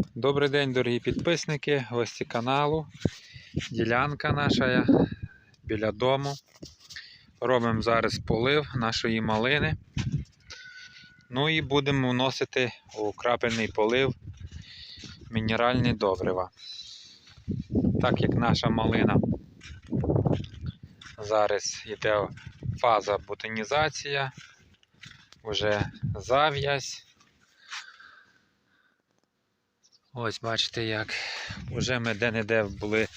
Добрий день, дорогі підписники, гості каналу. Ділянка наша біля дому. Робимо зараз полив нашої малини. Ну і будемо вносити у крапельний полив мінеральні добрива. Так як наша малина зараз йде фаза бутонізація, вже зав'язь. Ось бачите, як вже ми де-не-де були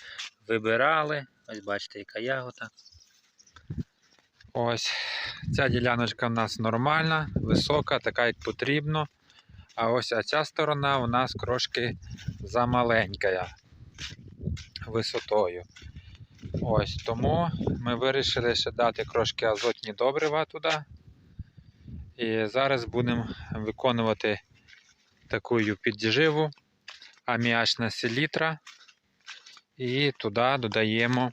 вибирали. Ось бачите, яка ягода. Ось ця діляночка в нас нормальна, висока, така як потрібно. А ось ця сторона у нас трошки замаленька висотою. Ось тому ми вирішили ще дати трошки азотні добрива туди. І зараз будемо виконувати таку підживу аміачна селітра. І туди додаємо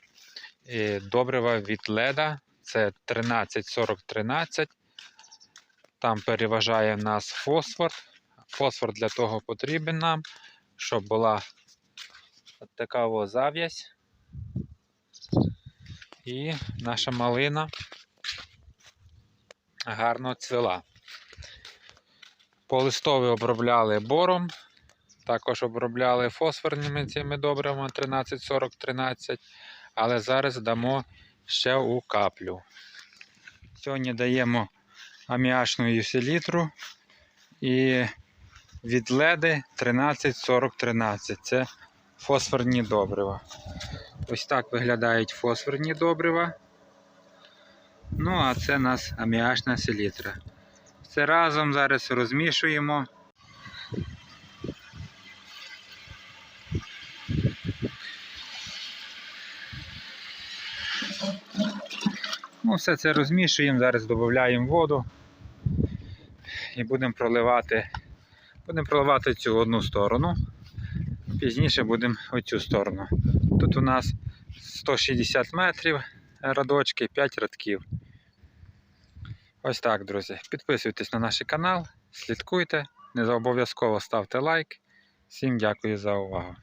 е, добрива від леда. Це 13-40-13. Там переважає в нас фосфор. Фосфор для того потрібен нам, щоб була така зав'язь. І наша малина гарно цвіла. Полистові обробляли бором, також обробляли фосфорними цими добривами 13-40-13, але зараз дамо ще у каплю. Сьогодні даємо аміачну селітру і від леди 13-40-13. Це фосфорні добрива. Ось так виглядають фосфорні добрива. Ну, а це у нас аміачна селітра. Все разом зараз розмішуємо. Ну, все це розмішуємо, зараз додаємо воду і будемо проливати. Будемо проливати цю одну сторону. Пізніше будемо оцю сторону. Тут у нас 160 метрів радочки, 5 радків. Ось так, друзі. Підписуйтесь на наш канал, слідкуйте, не обов'язково ставте лайк. Всім дякую за увагу.